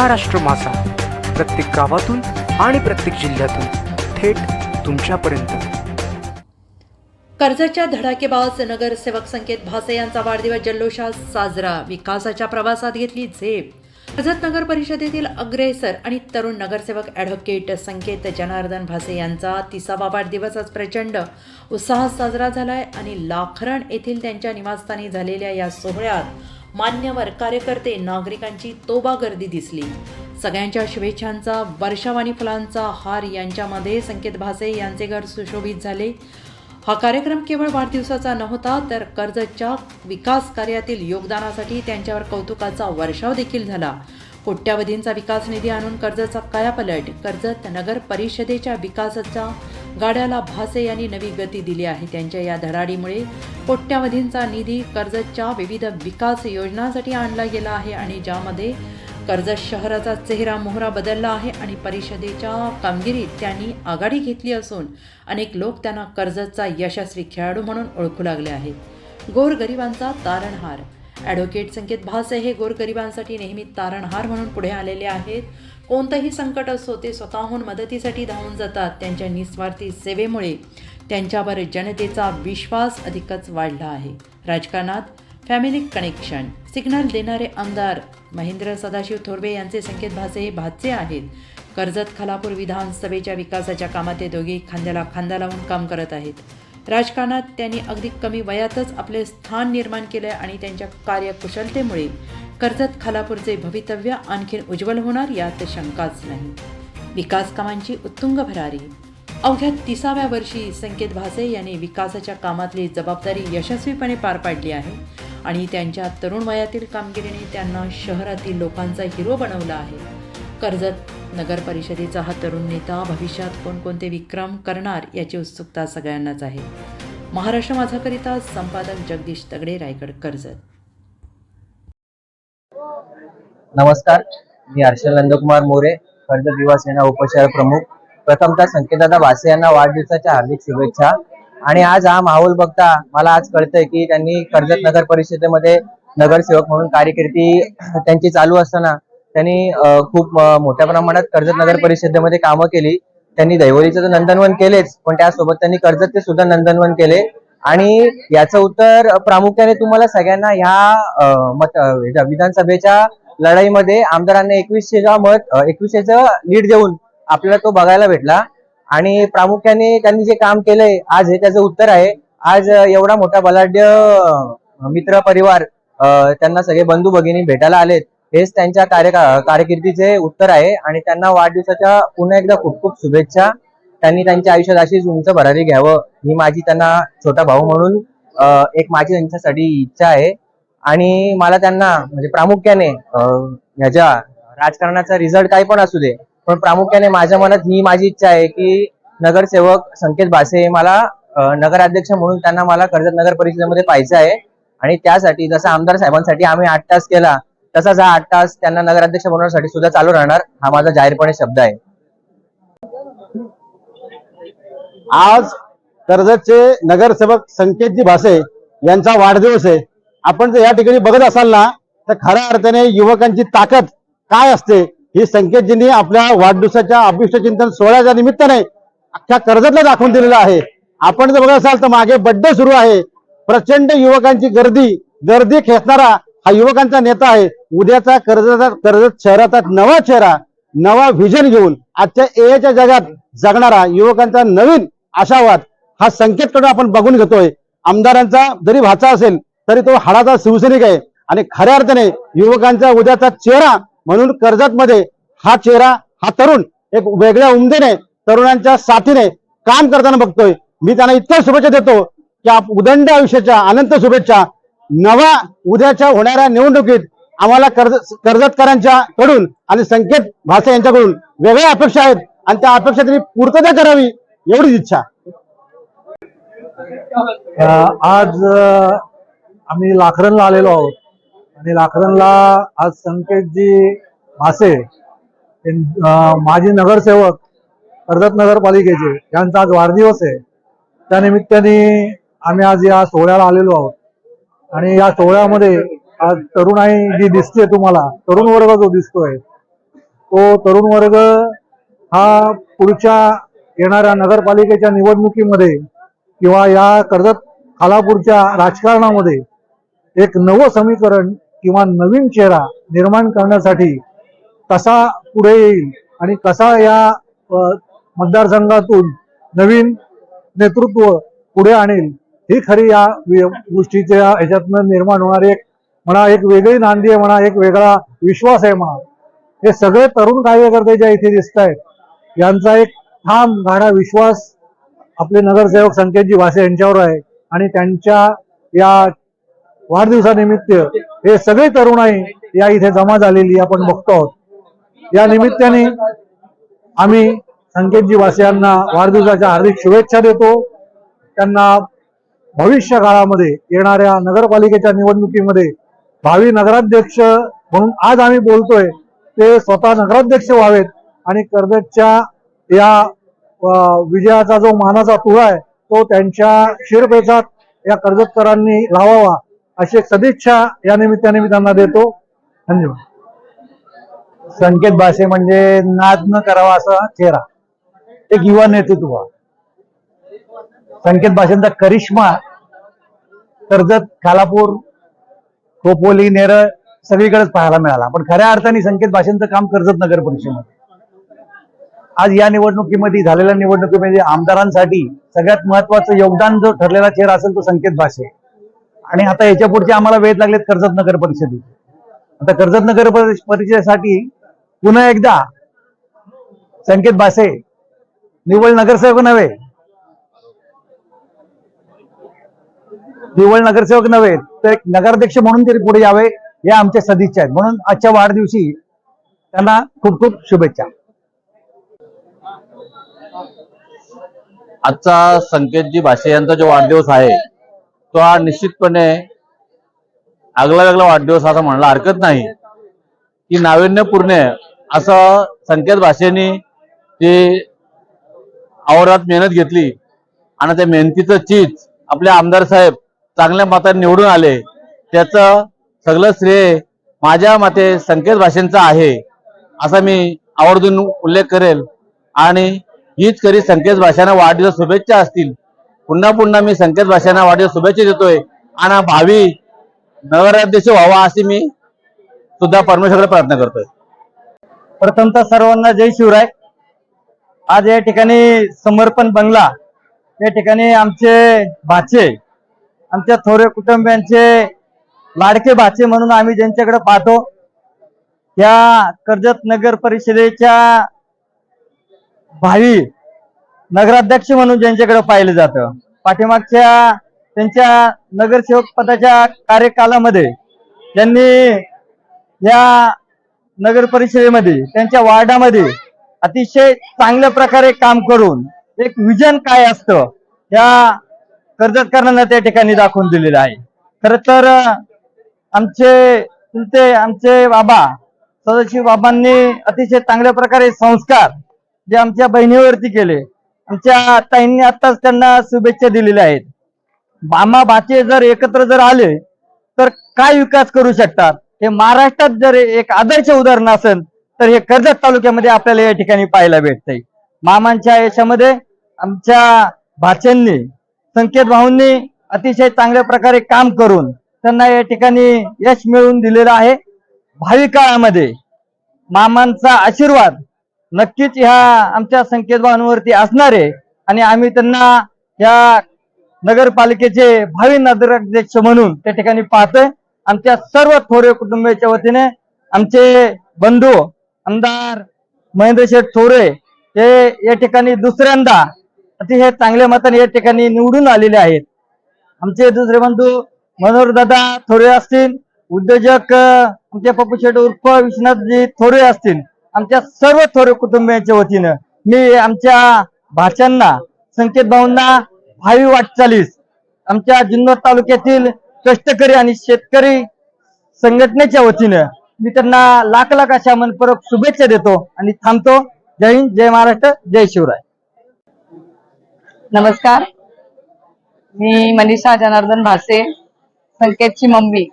महाराष्ट्र मासा प्रत्येक गावातून आणि प्रत्येक जिल्ह्यातून थेट तुमच्यापर्यंत. कर्जतच्या धडाकेबाज नगरसेवक संकेत भासे यांचा वाढदिवस जल्लोषात साजरा. विकासाच्या प्रवासात घेतली झेप. कर्जत नगर परिषदेतील अग्रेसर आणि तरुण नगरसेवक ॲडव्होकेट संकेत जनार्दन भासे यांचा तिसावा वाढदिवस आज प्रचंड उत्साहात साजरा झाला आहे आणि लाखरण येथील त्यांच्या निवासस्थानी झालेल्या या सोहळ्यात मान्यवर कार्यकर्ते नागरिकांची तोबा गर्दी दिसली. सगळ्यांच्या शुभेच्छांचा वर्षावाणी फुलांचा हार यांच्यामध्ये संकेत भासे यांचे घर सुशोभित झाले. हा कार्यक्रम केवळ वाढदिवसाचा नव्हता तर कर्जतच्या विकास कार्यातील योगदानासाठी त्यांच्यावर कौतुकाचा वर्षाव देखील झाला. कोट्यावधींचा विकास निधी आणून कर्जतचा कायापलट कर्जत नगर परिषदेच्या विकासाचा गाड्याला भासे यांनी नवी गती दिली आहे. त्यांच्या या धडाडीमुळे कोट्यावधींचा निधी कर्जतच्या विविध विकास योजनांसाठी आणला गेला आहे आणि ज्यामध्ये कर्जत शहराचा चेहरा मोहरा बदलला आहे आणि परिषदेच्या कामगिरीत त्यांनी आघाडी घेतली असून अनेक लोक त्यांना कर्जतचा यशस्वी खेळाडू म्हणून ओळखू लागले आहेत. गोरगरिबांचा तारणहार. ॲडव्होकेट संकेत भासे हे गोरगरिबांसाठी नेहमी तारणहार म्हणून पुढे आलेले आहेत. कोणतंही संकट असो ते स्वतःहून मदतीसाठी धावून जातात. त्यांच्या निस्वार्थी सेवेमुळे त्यांच्यावर जनतेचा विश्वास अधिकच वाढला आहे. राजकारणात फॅमिली कनेक्शन सिग्नल देणारे आमदार महेंद्र सदाशिव थोरवे यांचे संकेत भासे हे भाचे आहेत. कर्जत खालापूर विधानसभेच्या विकासाच्या कामात ते दोघे खांद्याला खांदा लावून काम करत आहेत. राजकारणात त्यांनी अगदी कमी वयातच आपले स्थान निर्माण केले आणि त्यांच्या कार्यकुशलतेमुळे कर्जत खालापूरचे भवितव्य आणखीन उज्ज्वल होणार यात शंकाच नाही. विकास कामांची उत्तुंग भरारी. अवघ्या तिसाव्या वर्षी संकेत भासे यांनी विकासाच्या कामातली जबाबदारी यशस्वीपणे पार पाडली आहे आणि त्यांच्या तरुण वयातील कामगिरीने त्यांना शहरातील लोकांचा हिरो बनवला आहे. कर्जत नगर परिषदेचा हा तरुण नेता भविष्यात कोणकोणते विक्रम करणार याची उत्सुकता सगळ्यांनाच आहे. महाराष्ट्र माझाकरिता संपादक जगदीश तगडे रायगड कर्जत. नमस्कार मी हर्षल नंदकुमार मोरे कर्जत युवा सेना उपशहर प्रमुख. प्रथमतः संकेतदादा भासे यांना वाढदिवसाच्या हार्दिक शुभेच्छा. आणि आज हा माहोल बघता मला आज कळतंय की त्यांनी कर्जत नगर परिषदेमध्ये नगरसेवक म्हणून कार्यकिर्दी त्यांची चालू असताना त्यांनी खूप मोठ्या प्रमाणात कर्जत नगर परिषदेमध्ये कामं केली. त्यांनी दैवलीचं तर नंदनवन केलेच पण त्यासोबत त्यांनी कर्जतचे सुद्धा नंदनवन केले. आणि याचं उत्तर प्रामुख्याने तुम्हाला सगळ्यांना ह्या मत विधानसभेच्या लढाईमध्ये आमदारांना एकवीसशेचा मत एकवीसशेच लीड देऊन आपल्याला तो बघायला भेटला. आणि प्रामुख्याने त्यांनी जे काम केलंय आज हे त्याचं उत्तर आहे. आज एवढा मोठा बलाढ्य मित्र परिवार त्यांना सगळे बंधू भगिनी भेटायला आलेत हेच त्यांच्या कार्य कारकिर्दीचे उत्तर आहे. आणि त्यांना वाढदिवसाच्या पुन्हा एकदा खूप खूप शुभेच्छा. त्यांनी त्यांच्या आयुष्यात अशीच उंच भरारी घ्यावं. ही माझी त्यांना छोटा भाऊ म्हणून एक माझी त्यांच्यासाठी इच्छा आहे. आणि मला त्यांना म्हणजे प्रामुख्याने ह्याच्या राजकारणाचा रिझल्ट काही पण असू दे पण प्रामुख्याने माझ्या मनात ही माझी इच्छा आहे की नगरसेवक संकेत भासे हे मला नगराध्यक्ष म्हणून त्यांना मला कर्जत नगर परिषदेमध्ये पाहायचं आहे. आणि त्यासाठी जसं आमदार साहेबांसाठी आम्ही आठ तास केला तसाच हा आठ तास त्यांना नगराध्यक्ष बनवण्यासाठी सुद्धा चालू राहणार हा माझा जाहीरपणे शब्द आहे. आज कर्जतचे नगरसेवक संकेतजी भासे यांचा वाढदिवस आहे. आपण जर या ठिकाणी बघत असाल ना तर खऱ्या अर्थाने युवकांची ताकद काय असते ही संकेतजींनी आपल्या वाढदिवसाच्या अभिष्ट चिंतन सोहळ्याच्या निमित्ताने अख्ख्या कर्जतला दाखवून दिलेलं आहे. आपण जर बघत असाल तर मागे बड्डे सुरू आहे. प्रचंड युवकांची गर्दी गर्दी खेचणारा हा युवकांचा नेता आहे. उद्याचा कर्जचा कर्जत शहराचा नवा चेहरा नवा व्हिजन घेऊन आजच्या एआयच्या जगात जगणारा युवकांचा नवीन आशावाद हा संकेतकडे आपण बघून घेतोय. आमदारांचा जरी भाचा असेल तरी तो हाडाचा शिवसैनिक आहे. आणि खऱ्या अर्थाने युवकांचा उद्याचा चेहरा म्हणून कर्जत मध्ये हा चेहरा हा तरुण एक वेगळ्या उमदेने तरुणांच्या साथीने काम करताना बघतोय. मी त्यांना इतक्या शुभेच्छा देतो की उदंड आयुष्याच्या अनंत शुभेच्छा. नवा उद्याच्या होणाऱ्या निवडणुकीत आम्हाला कर्ज कर्जतकरांच्या कडून आणि संकेत भासे यांच्याकडून वेगळ्या अपेक्षा आहेत. आणि त्या अपेक्षा त्यांनी पूर्तता करावी. एवढीच इच्छा. आज आम्ही लाखरणला आलेलो आहोत. आणि लाखरणला आज संकेतजी मासे माजी नगरसेवक कर्जत नगरपालिकेचे यांचा आज वाढदिवस आहे. त्यानिमित्ताने आम्ही आज या सोहळ्याला आलेलो आहोत. आणि या सोहळ्यामध्ये आज तरुणाई जी दिसते तुम्हाला तरुण वर्ग जो दिसतोय तो तरुण वर्ग हा पुढच्या येणाऱ्या नगरपालिकेच्या निवडणुकीमध्ये किंवा या कर्जत खालापूरच्या राजकारणामध्ये एक नवं समीकरण किंवा नवीन चेहरा निर्माण करण्यासाठी कसा पुढे येईल आणि कसा या मतदारसंघातून नवीन नेतृत्व पुढे आणेल ही खरी या गोष्टीच्या ह्याच्यातनं निर्माण होणारी एक म्हणा एक वेगळी नांदी आहे म्हणा एक वेगळा विश्वास आहे म्हणा हे सगळे तरुण कार्यकर्ते ज्या इथे दिसत आहेत यांचा एक ठाम गाढा विश्वास आपले नगरसेवक संकेतजी वासे यांच्यावर आहे. आणि त्यांच्या या वाढदिवसानिमित्त हे सगळे तरुणाई या इथे जमा झालेली आपण बघतो आहोत. या निमित्ताने आम्ही संकेतजी वासियांना यांना वाढदिवसाच्या हार्दिक शुभेच्छा देतो. त्यांना भविष्य काळामध्ये येणाऱ्या नगरपालिकेच्या निवडणुकीमध्ये भावी नगराध्यक्ष म्हणून आज आम्ही बोलतोय ते स्वतः नगराध्यक्ष व्हावेत आणि कर्जतच्या या विजयाचा जो मानाचा तुळा आहे तो त्यांच्या शिरपेचात या कर्जतकरांनी लावावा अशी एक सदिच्छा या निमित्ताने मी त्यांना देतो. धन्यवाद. संकेत भाषे म्हणजे नाद न करावा असा चेहरा. एक युवा नेतृत्व. संकेत भाषेचा करिश्मा कर्जत खालापूर खोपोली नेरळ सगळीकडेच पाहायला मिळाला. पण खऱ्या अर्थाने संकेत भाषेचं काम कर्जत नगर परिषदेमध्ये. आज या निवडणुकीमध्ये झालेल्या निवडणुकीमध्ये आमदारांसाठी सगळ्यात महत्वाचं योगदान जो ठरलेला चेहरा असेल तो संकेत भाषे आणि आता याच्या पुढचे आम्हाला वेध लागलेत कर्जत नगर परिषदेत. आता कर्जत नगर परिषदेसाठी पुन्हा एकदा संकेत भासे निव्वळ नगरसेवक नव्हे. निव्वळ नगरसेवक नव्हे तर एक नगराध्यक्ष म्हणून तरी पुढे यावे या आमच्या सदिच्छा आहेत. म्हणून आजच्या वाढदिवशी त्यांना खूप खूप शुभेच्छा. आजचा संकेतजी भाषे यांचा जो वाढदिवस आहे तो हा निश्चितपणे आगला वेगळा वाढदिवस असं म्हणला हरकत नाही. की नाविन्यपूर्ण असं संकेत भाषेनी ते आवरात मेहनत घेतली आणि त्या मेहनतीचं चीज आपले आमदार साहेब चांगल्या मताने निवडून आले त्याचं सगळं श्रेय माझ्या मते संकेत भाषेंचा आहे असा मी आवर्जून उल्लेख करेल. आणि हीच खरी संकेत भाषांना वाढदिवस शुभेच्छा असतील. पुन्हा पुन्हा मी संकेत भाषांना वाढदिवस शुभेच्छा देतोय. आणि भावी नगराध्यक्ष व्हावा अशी मी सुद्धा परमेश्वराकडे प्रार्थना करतोय. प्रथमतः सर्वांना जय शिवराय. आज या ठिकाणी समर्पण बंगला या ठिकाणी आमचे भाचे आमच्या थोरे कुटुंबियांचे लाडके भाचे म्हणून आम्ही ज्यांच्याकडे पाहतो या कर्जत नगर परिषदेच्या भावी नगराध्यक्ष म्हणून ज्यांच्याकडे पाहिलं जातं. पाठीमागच्या त्यांच्या नगरसेवक पदाच्या कार्यकालामध्ये त्यांनी या नगर परिषदेमध्ये त्यांच्या वार्डामध्ये अतिशय चांगल्या प्रकारे काम करून एक विजन काय असतं या कर्जतकरांना त्या ठिकाणी दाखवून दिलेलं आहे. खर तर आमचे चुलते आमचे बाबा सदाशिव बाबांनी अतिशय चांगल्या प्रकारे संस्कार जे आमच्या बहिणीवरती केले. आमच्या ताईंनी आताच त्यांना शुभेच्छा दिलेल्या आहेत. मामा भाचे जर एकत्र जर आले तर काय विकास करू शकतात? हे महाराष्ट्रात जर एक आदर्श उदाहरण असेल तर हे कर्जत तालुक्यामध्ये आपल्याला या ठिकाणी पाहायला भेटतंय. मामांच्या यशामध्ये आमच्या भाच्यांनी संकेत भाऊंनी अतिशय चांगल्या प्रकारे काम करून त्यांना या ठिकाणी यश मिळवून दिलेलं आहे. भावी काळामध्ये मामांचा आशीर्वाद नक्कीच ह्या आमच्या संकेतभावांवरती असणार आहे. आणि आम्ही त्यांना या नगरपालिकेचे भावी नगराध्यक्ष म्हणून त्या ठिकाणी पाहतोय. आमच्या सर्व थोरे कुटुंबाच्या वतीने आमचे बंधू आमदार महेंद्र शेठ थोरे हे या ठिकाणी दुसऱ्यांदा अतिशय चांगल्या मताने या ठिकाणी निवडून आलेले आहेत. आमचे दुसरे बंधू मनोहरदादा थोरे असतील. उद्योजक आमचे पप्पू शेठ उर्फ विश्वनाथजी थोरे असतील. आमच्या सर्व थोर कुटुंबियांच्या वतीनं मी आमच्या भाच्यांना संकेत भाऊंना भावी वाटचालीस आमच्या जुन्नर तालुक्यातील कष्टकरी आणि शेतकरी संघटनेच्या वतीनं मी त्यांना लाख लाख अशा मनपूर्वक शुभेच्छा देतो आणि थांबतो. जय हिंद जय महाराष्ट्र जय शिवराय. नमस्कार. मी मनीषा जनार्दन भासे संकेतची मम्मी.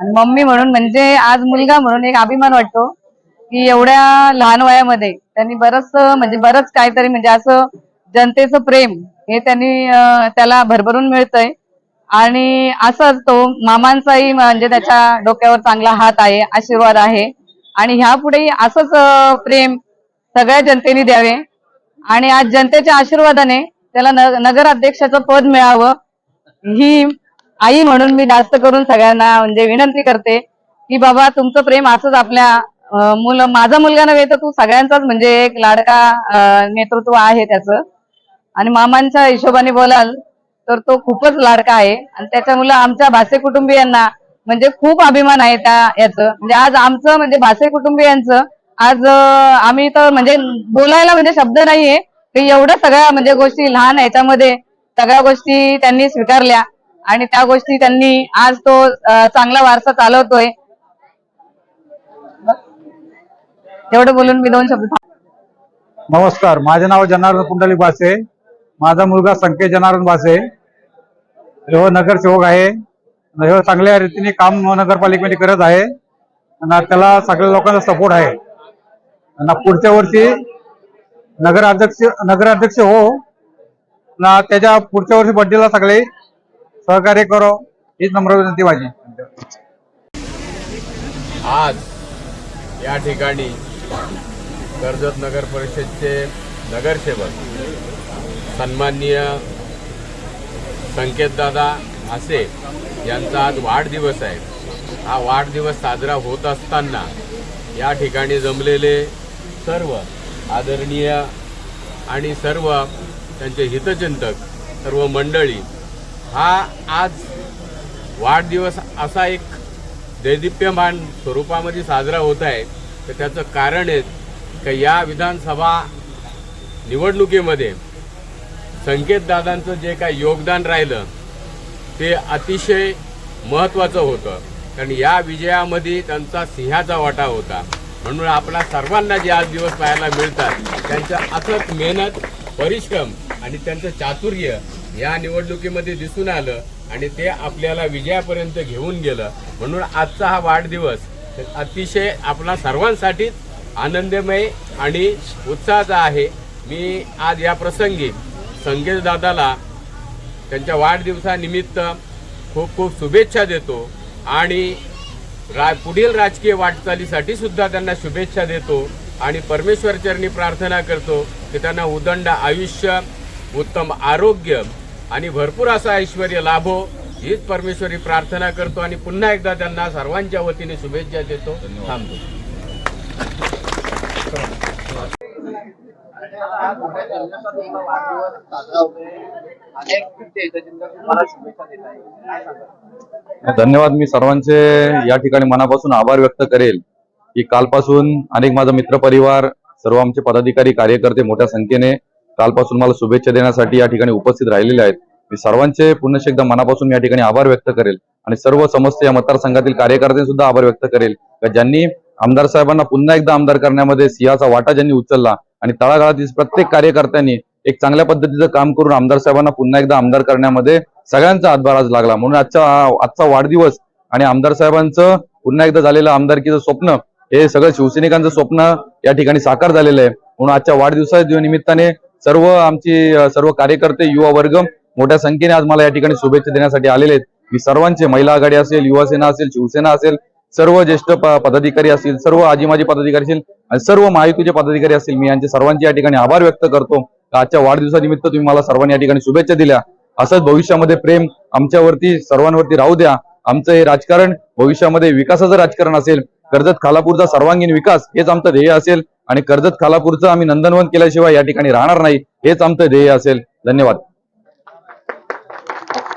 आणि मम्मी म्हणून म्हणजे आज मुलगा म्हणून एक अभिमान वाटतो. की एवढ्या लहान वयामध्ये त्यांनी बरंच म्हणजे बरंच काहीतरी म्हणजे असं जनतेचं प्रेम हे त्यांनी त्याला भरभरून मिळतंय. आणि असंच तो मामांचाही म्हणजे त्याच्या डोक्यावर चांगला हात आहे आशीर्वाद आहे. आणि ह्यापुढेही असंच प्रेम सगळ्या जनतेने द्यावे. आणि आज जनतेच्या आशीर्वादाने त्याला नगर नगराध्यक्षाचं पद मिळावं ही आई म्हणून मी जास्त करून सगळ्यांना म्हणजे विनंती करते की बाबा तुमचं प्रेम असंच आपल्या मुलं माझा मुलगा नव्हे तर तू सगळ्यांचाच म्हणजे एक लाडका नेतृत्व आहे त्याचं. आणि मामांच्या हिशोबाने बोलाल तर तो खूपच लाडका आहे. आणि त्याच्यामुळे आमच्या भासे कुटुंबियांना म्हणजे खूप अभिमान आहे त्या याचं. म्हणजे आज आमचं म्हणजे भासे कुटुंबियांचं आज आम्ही तर म्हणजे बोलायला म्हणजे शब्द नाहीये की एवढं सगळ्या म्हणजे गोष्टी लहान याच्यामध्ये सगळ्या गोष्टी त्यांनी स्वीकारल्या. आणि त्या गोष्टी त्यांनी आज तो चांगला वारसा चालवतोय. एवढं बोलून मी दोन शब्द. नमस्कार माझे नाव जनार्दन पुंडलिक बासे माझा मुलगा संकेत जनार्दन बासे हो नगरसेवक आहे. हो चांगल्या रीतीने काम नगरपालिकेमध्ये करत आहे. आणि त्याला सगळ्या लोकांचा सपोर्ट आहे. आणि पुढच्या वर्षी नगराध्यक्ष नगराध्यक्ष हो. ना त्याच्या पुढच्या वर्षी बड्डेला सगळे सहकार्य करो. हीच नम्र विनंती माझी. आज या ठिकाणी कर्जत नगर परिषदचे नगरसेवक सन्माननीय संकेतदादा आसे यांचा आज वाढदिवस आहे. हा वाढदिवस साजरा होत असताना या ठिकाणी जमलेले सर्व आदरणीय आणि सर्व त्यांचे हितचिंतक सर्व मंडळी हा आज वाढदिवस असा एक दैदिप्यमान स्वरूपामध्ये साजरा होत आहे. तर त्याचं कारण आहे की या विधानसभा निवडणुकीमध्ये संकेतदादांचं जे काही योगदान राहिलं ते अतिशय महत्त्वाचं होतं. कारण या विजयामध्ये त्यांचा सिंहाचा वाटा होता. म्हणून आपल्या सर्वांना जे आज दिवस पाहायला मिळतात त्यांचं अथक मेहनत परिश्रम आणि त्यांचं चातुर्य या निवडणुकीमध्ये दिसून आलं आणि ते आपल्याला विजयापर्यंत घेऊन गेलं. म्हणून आजचा हा वाढदिवस अतिशय आपला सर्वांसाठीच आनंदमय आणि उत्साहाचा आहे. मी आज या प्रसंगी संकेत दादाला त्यांच्या वाढदिवसानिमित्त खूप खूप शुभेच्छा देतो आणि रा पुढील राजकीय वाटचालीसाठी सुद्धा त्यांना शुभेच्छा देतो आणि परमेश्वर चरणी प्रार्थना करतो की त्यांना उदंड आयुष्य उत्तम आरोग्य आणि भरपूर असं ऐश्वर लाभो. हीच परमेश्वरी प्रार्थना करतो आणि पुन्हा एकदा त्यांना सर्वांच्या वतीने शुभेच्छा देतो. थांबतो. धन्यवाद. मी सर्वांचे या ठिकाणी मनापासून आभार व्यक्त करेल की कालपासून अनेक माझा मित्रपरिवार सर्व आमचे पदाधिकारी कार्यकर्ते मोठ्या संख्येने कालपासून मला शुभेच्छा देण्यासाठी या ठिकाणी उपस्थित राहिलेले आहेत. मी सर्वांचे पुन्हा एकदा मनापासून या ठिकाणी आभार व्यक्त करेल आणि सर्व समस्त या मतदारसंघातील कार्यकर्ते सुद्धा आभार व्यक्त करेल. ज्यांनी आमदार साहेबांना पुन्हा एकदा आमदार करण्यामध्ये सिंहाचा वाटा ज्यांनी उचलला आणि तळागाळातील प्रत्येक कार्यकर्त्यांनी एक चांगल्या पद्धतीचं काम करून आमदार साहेबांना पुन्हा एकदा आमदार करण्यामध्ये सगळ्यांचा हातभार आज लागला. म्हणून आजचा आजचा वाढदिवस आणि आमदार साहेबांचं पुन्हा एकदा झालेलं आमदारकीचं स्वप्न हे सगळं शिवसैनिकांचं स्वप्न या ठिकाणी साकार झालेलं आहे. म्हणून आजच्या वाढदिवसाच्या निमित्ताने सर्व आमची सर्व कार्यकर्ते युवा वर्ग मोठ्या संख्येने आज मला या ठिकाणी शुभेच्छा देण्यासाठी आलेले आहेत. मी सर्वांचे महिला आघाडी असेल युवासेना असेल शिवसेना असेल सर्व ज्येष्ठ पदाधिकारी असतील सर्व आजी माजी पदाधिकारी असतील आणि सर्व महायुतीचे पदाधिकारी असतील मी यांचे सर्वांचे या ठिकाणी आभार व्यक्त करतो. आजच्या वाढदिवसानिमित्त तुम्ही मला सर्वांनी या ठिकाणी शुभेच्छा दिल्या. असंच भविष्यामध्ये प्रेम आमच्यावरती सर्वांवरती राहू द्या. आमचं हे राजकारण भविष्यामध्ये विकासाचं राजकारण असेल. कर्जत खालापूरचा सर्वांगीण विकास हेच आमचं ध्येय असेल. आणि कर्जत खालापूरचं आम्ही नंदनवन केल्याशिवाय या ठिकाणी राहणार नाही हेच आमचं ध्येय असेल. धन्यवाद.